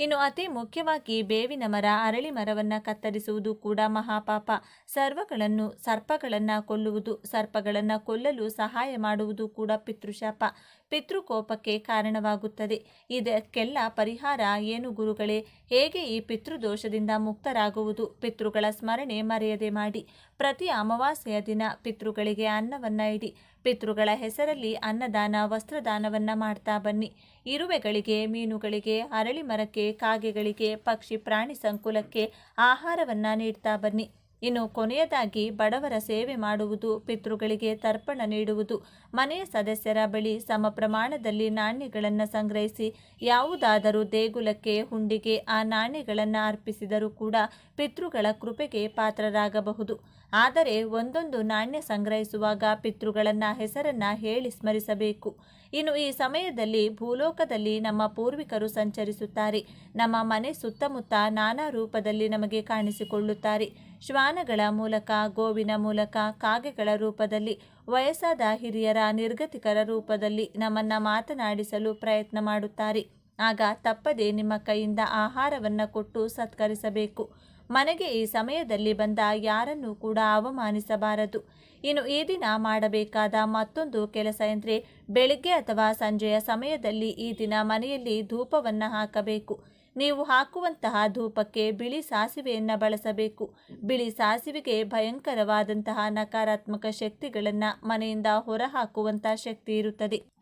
ಇನ್ನು ಅತಿ ಮುಖ್ಯವಾಗಿ ಬೇವಿನ ಮರ, ಅರಳಿ ಮರವನ್ನು ಕತ್ತರಿಸುವುದು ಕೂಡ ಮಹಾಪಾಪ. ಸರ್ವಗಳನ್ನು, ಸರ್ಪಗಳನ್ನು ಕೊಲ್ಲುವುದು, ಸರ್ಪಗಳನ್ನು ಕೊಲ್ಲಲು ಸಹಾಯ ಮಾಡುವುದು ಕೂಡ ಪಿತೃಶಾಪ. ಪಿತೃಕೋಪಕ್ಕೆ ಕಾರಣವಾಗುತ್ತದೆ. ಇದಕ್ಕೆಲ್ಲ ಪರಿಹಾರ ಏನು ಗುರುಗಳೇ? ಹೇಗೆ ಈ ಪಿತೃದೋಷದಿಂದ ಮುಕ್ತರಾಗುವುದು? ಪಿತೃಗಳ ಸ್ಮರಣೆ ಮರೆಯದೆ ಮಾಡಿ. ಪ್ರತಿ ಅಮಾವಾಸ್ಯೆಯ ದಿನ ಪಿತೃಗಳಿಗೆ ಅನ್ನವನ್ನು ಇಡಿ. ಪಿತೃಗಳ ಹೆಸರಲ್ಲಿ ಅನ್ನದಾನ, ವಸ್ತ್ರದಾನವನ್ನ ಮಾಡ್ತಾ ಬನ್ನಿ. ಇರುವೆಗಳಿಗೆ, ಮೀನುಗಳಿಗೆ, ಅರಳಿ ಮರಕ್ಕೆ, ಕಾಗೆಗಳಿಗೆ, ಪಕ್ಷಿ ಪ್ರಾಣಿ ಸಂಕುಲಕ್ಕೆ ಆಹಾರವನ್ನ ನೀಡ್ತಾ ಬನ್ನಿ. ಇನ್ನು ಕೊನೆಯದಾಗಿ ಬಡವರ ಸೇವೆ ಮಾಡುವುದು, ಪಿತೃಗಳಿಗೆ ತರ್ಪಣ ನೀಡುವುದು. ಮನೆಯ ಸದಸ್ಯರ ಬಳಿ ಸಮ ಪ್ರಮಾಣದಲ್ಲಿ ನಾಣ್ಯಗಳನ್ನು ಸಂಗ್ರಹಿಸಿ, ಯಾವುದಾದರೂ ದೇಗುಲಕ್ಕೆ, ಹುಂಡಿಗೆ ಆ ನಾಣ್ಯಗಳನ್ನು ಅರ್ಪಿಸಿದರೂ ಕೂಡ ಪಿತೃಗಳ ಕೃಪೆಗೆ ಪಾತ್ರರಾಗಬಹುದು. ಆದರೆ ಒಂದೊಂದು ನಾಣ್ಯ ಸಂಗ್ರಹಿಸುವಾಗ ಪಿತೃಗಳನ್ನ ಹೆಸರನ್ನ ಹೇಳಿ ಸ್ಮರಿಸಬೇಕು. ಇನ್ನು ಈ ಸಮಯದಲ್ಲಿ ಭೂಲೋಕದಲ್ಲಿ ನಮ್ಮ ಪೂರ್ವಿಕರು ಸಂಚರಿಸುತ್ತಾರೆ. ನಮ್ಮ ಮನೆ ಸುತ್ತಮುತ್ತ ನಾನಾ ರೂಪದಲ್ಲಿ ನಮಗೆ ಕಾಣಿಸಿಕೊಳ್ಳುತ್ತಾರೆ. ಶ್ವಾನಗಳ ಮೂಲಕ, ಗೋವಿನ ಮೂಲಕ, ಕಾಗೆಗಳ ರೂಪದಲ್ಲಿ, ವಯಸ್ಸಾದ ಹಿರಿಯರ, ನಿರ್ಗತಿಕರ ರೂಪದಲ್ಲಿ ನಮ್ಮನ್ನ ಮಾತನಾಡಿಸಲು ಪ್ರಯತ್ನ ಮಾಡುತ್ತಾರೆ. ಆಗ ತಪ್ಪದೆ ನಿಮ್ಮ ಕೈಯಿಂದ ಆಹಾರವನ್ನು ಕೊಟ್ಟು ಸತ್ಕರಿಸಬೇಕು. ಮನೆಗೆ ಈ ಸಮಯದಲ್ಲಿ ಬಂದ ಯಾರನ್ನೂ ಕೂಡ ಅವಮಾನಿಸಬಾರದು. ಇನ್ನು ಈ ದಿನ ಮಾಡಬೇಕಾದ ಮತ್ತೊಂದು ಕೆಲಸ ಎಂದರೆ ಬೆಳಿಗ್ಗೆ ಅಥವಾ ಸಂಜೆಯ ಸಮಯದಲ್ಲಿ ಈ ದಿನ ಮನೆಯಲ್ಲಿ ಧೂಪವನ್ನು ಹಾಕಬೇಕು. ನೀವು ಹಾಕುವಂತಹ ಧೂಪಕ್ಕೆ ಬಿಳಿ ಸಾಸಿವೆಯನ್ನು ಬಳಸಬೇಕು. ಬಿಳಿ ಸಾಸಿವೆಗೆ ಭಯಂಕರವಾದಂತಹ ನಕಾರಾತ್ಮಕ ಶಕ್ತಿಗಳನ್ನು ಮನೆಯಿಂದ ಹೊರಹಾಕುವಂತಹ ಶಕ್ತಿ ಇರುತ್ತದೆ.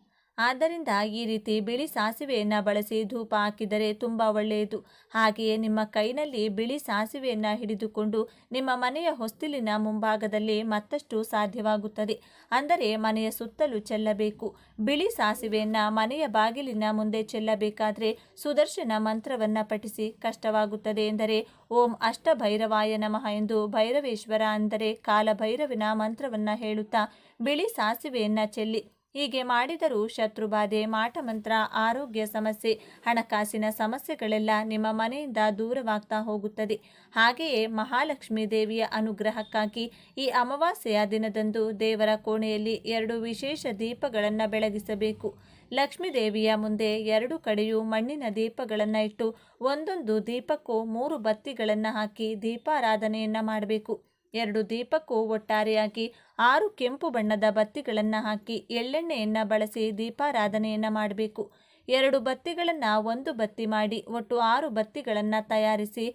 ಆದ್ದರಿಂದ ಈ ರೀತಿ ಬಿಳಿ ಸಾಸಿವೆಯನ್ನು ಬಳಸಿ ಧೂಪ ಹಾಕಿದರೆ ತುಂಬ ಒಳ್ಳೆಯದು. ಹಾಗೆಯೇ ನಿಮ್ಮ ಕೈನಲ್ಲಿ ಬಿಳಿ ಸಾಸಿವೆಯನ್ನು ಹಿಡಿದುಕೊಂಡು ನಿಮ್ಮ ಮನೆಯ ಹೊಸ್ತಿಲಿನ ಮುಂಭಾಗದಲ್ಲಿ ಮತ್ತಷ್ಟು ಸಾಧ್ಯವಾಗುತ್ತದೆ. ಅಂದರೆ ಮನೆಯ ಸುತ್ತಲೂ ಚೆಲ್ಲಬೇಕು. ಬಿಳಿ ಸಾಸಿವೆಯನ್ನು ಮನೆಯ ಬಾಗಿಲಿನ ಮುಂದೆ ಚೆಲ್ಲಬೇಕಾದರೆ ಸುದರ್ಶನ ಮಂತ್ರವನ್ನು ಪಠಿಸಿ ಕಷ್ಟವಾಗುತ್ತದೆ ಎಂದರೆ, ಓಂ ಅಷ್ಟಭೈರವಾಯ ನಮಃ ಎಂದು ಭೈರವೇಶ್ವರ ಅಂದರೆ ಕಾಲಭೈರವಿನ ಮಂತ್ರವನ್ನು ಹೇಳುತ್ತಾ ಬಿಳಿ ಸಾಸಿವೆಯನ್ನು ಚೆಲ್ಲಿ ಹೀಗೆ ಮಾಡಿದರೂ ಶತ್ರುಬಾಧೆ ಮಾಟಮಂತ್ರ ಆರೋಗ್ಯ ಸಮಸ್ಯೆ, ಹಣಕಾಸಿನ ಸಮಸ್ಯೆಗಳೆಲ್ಲ ನಿಮ್ಮ ಮನೆಯಿಂದ ದೂರವಾಗ್ತಾ ಹೋಗುತ್ತದೆ. ಹಾಗೆಯೇ ಮಹಾಲಕ್ಷ್ಮೀ ದೇವಿಯ ಅನುಗ್ರಹಕ್ಕಾಗಿ ಈ ಅಮಾವಾಸ್ಯೆಯ ದಿನದಂದು ದೇವರ ಕೋಣೆಯಲ್ಲಿ ಎರಡು ವಿಶೇಷ ದೀಪಗಳನ್ನು ಬೆಳಗಿಸಬೇಕು. ಲಕ್ಷ್ಮೀ ದೇವಿಯ ಮುಂದೆ ಎರಡು ಕಡೆಯೂ ಮಣ್ಣಿನ ದೀಪಗಳನ್ನು ಇಟ್ಟು ಒಂದೊಂದು ದೀಪಕ್ಕೂ ಮೂರು ಬತ್ತಿಗಳನ್ನು ಹಾಕಿ ದೀಪಾರಾಧನೆಯನ್ನು ಮಾಡಬೇಕು. ಎರಡು ದೀಪಕ್ಕೂ ಒಟ್ಟಾರೆಯಾಗಿ ಆರು ಕೆಂಪು ಬಣ್ಣದ ಬತ್ತಿಗಳನ್ನು ಹಾಕಿ ಎಳ್ಳೆಣ್ಣೆಯನ್ನು ಬಳಸಿ ದೀಪಾರಾಧನೆಯನ್ನು ಮಾಡಬೇಕು. ಎರಡು ಬತ್ತಿಗಳನ್ನು ಒಂದು ಬತ್ತಿ ಮಾಡಿ ಒಟ್ಟು ಆರು ಬತ್ತಿಗಳನ್ನು ತಯಾರಿಸಿ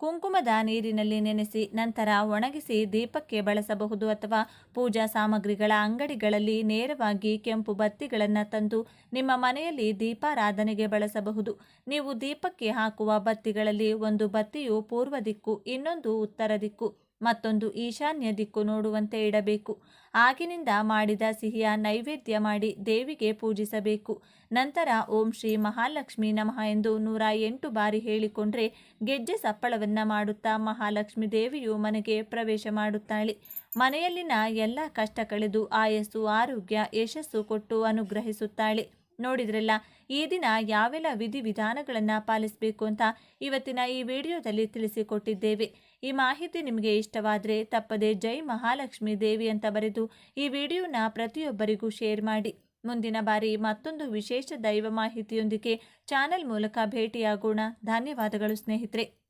ಕುಂಕುಮದ ನೀರಿನಲ್ಲಿ ನೆನೆಸಿ ನಂತರ ಒಣಗಿಸಿ ದೀಪಕ್ಕೆ ಬಳಸಬಹುದು ಅಥವಾ ಪೂಜಾ ಸಾಮಗ್ರಿಗಳ ಅಂಗಡಿಗಳಲ್ಲಿ ನೇರವಾಗಿ ಕೆಂಪು ಬತ್ತಿಗಳನ್ನು ತಂದು ನಿಮ್ಮ ಮನೆಯಲ್ಲಿ ದೀಪಾರಾಧನೆಗೆ ಬಳಸಬಹುದು. ನೀವು ದೀಪಕ್ಕೆ ಹಾಕುವ ಬತ್ತಿಗಳಲ್ಲಿ ಒಂದು ಬತ್ತಿಯು ಪೂರ್ವ ದಿಕ್ಕು, ಇನ್ನೊಂದು ಉತ್ತರ ದಿಕ್ಕು. ಮತ್ತೊಂದು ಈಶಾನ್ಯ ದಿಕ್ಕು ನೋಡುವಂತೆ ಇಡಬೇಕು. ಆಗಿನಿಂದ ಮಾಡಿದ ಸಿಹಿಯ ನೈವೇದ್ಯ ಮಾಡಿ ದೇವಿಗೆ ಪೂಜಿಸಬೇಕು. ನಂತರ ಓಂ ಶ್ರೀ ಮಹಾಲಕ್ಷ್ಮಿ ನಮಃ ಎಂದು ನೂರ ಎಂಟು ಬಾರಿ ಹೇಳಿಕೊಂಡ್ರೆ ಗೆಜ್ಜೆ ಸಪ್ಪಳವನ್ನು ಮಾಡುತ್ತಾ ಮಹಾಲಕ್ಷ್ಮಿ ದೇವಿಯು ಮನೆಗೆ ಪ್ರವೇಶ ಮಾಡುತ್ತಾಳೆ. ಮನೆಯಲ್ಲಿನ ಎಲ್ಲ ಕಷ್ಟ ಕಳೆದು ಆಯಸ್ಸು, ಆರೋಗ್ಯ, ಯಶಸ್ಸು ಕೊಟ್ಟು ಅನುಗ್ರಹಿಸುತ್ತಾಳೆ. ನೋಡಿದ್ರಲ್ಲ, ಈ ದಿನ ಯಾವೆಲ್ಲ ವಿಧಿವಿಧಾನಗಳನ್ನು ಪಾಲಿಸಬೇಕು ಅಂತ ಇವತ್ತಿನ ಈ ವಿಡಿಯೋದಲ್ಲಿ ತಿಳಿಸಿಕೊಟ್ಟಿದ್ದೇವೆ. ಈ ಮಾಹಿತಿ ನಿಮಗೆ ಇಷ್ಟವಾದರೆ ತಪ್ಪದೆ ಜೈ ಮಹಾಲಕ್ಷ್ಮಿ ದೇವಿ ಅಂತ ಬರೆದು ಈ ವಿಡಿಯೋನ ಪ್ರತಿಯೊಬ್ಬರಿಗೂ ಶೇರ್ ಮಾಡಿ. ಮುಂದಿನ ಬಾರಿ ಮತ್ತೊಂದು ವಿಶೇಷ ದೈವ ಮಾಹಿತಿಯೊಂದಿಗೆ ಚಾನೆಲ್ ಮೂಲಕ ಭೇಟಿಯಾಗೋಣ. ಧನ್ಯವಾದಗಳು ಸ್ನೇಹಿತರೆ.